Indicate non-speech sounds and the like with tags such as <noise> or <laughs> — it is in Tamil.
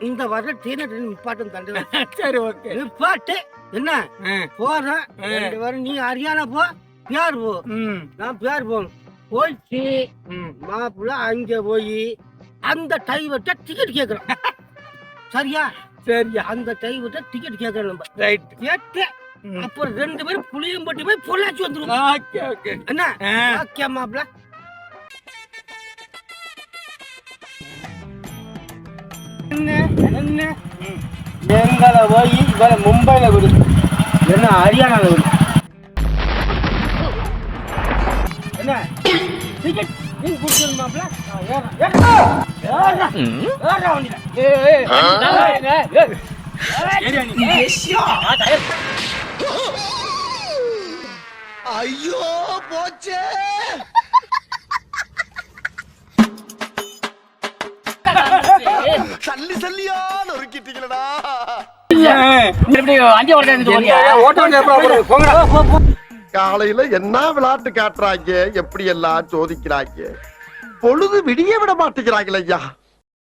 இந்த வர ட்ரெயினை நிப்பாட்டும் தண்டு. <laughs> சரி ஓகே. நிப்பாட்டு. என்ன? போறேன் ரெண்டு பேரும் நீ ஹரியானா போ பியார் போ. நான் பியார் போகணும். போயிட்டு ம். மாப்பிள்ள அங்க போய் அந்த டைவர்ட்ட டிக்கெட் கேக்குறோம் <laughs> சரியா? சரியா. அந்த டைவர்ட்ட டிக்கெட் கேக்குறோம் நம்ம. ரைட் கேட்டு அப்புறம் ரெண்டு பேரும் புளியம்பட்டி போய் பொள்ளாச்சி வந்துருவோம். Okay okay. என்ன? ஓகே மாப்பிள்ள. என்ன எங்களை போய் இவரை மும்பைல விடு. என்ன ஹரியானால விடு. என்ன? டிக்கெட் நீ கொடுத்துரு மாப்பிள்ள நான் சல்லி சல்லியா நொறுக்கிட்டீங்களடா. காலையில என்ன விளையாட்டு காட்டுறாங்க எப்படி எல்லாம் சோதிக்கிறாங்க? பொழுது விடிய விட மாட்டேங்கிறாங்களே ஐயா.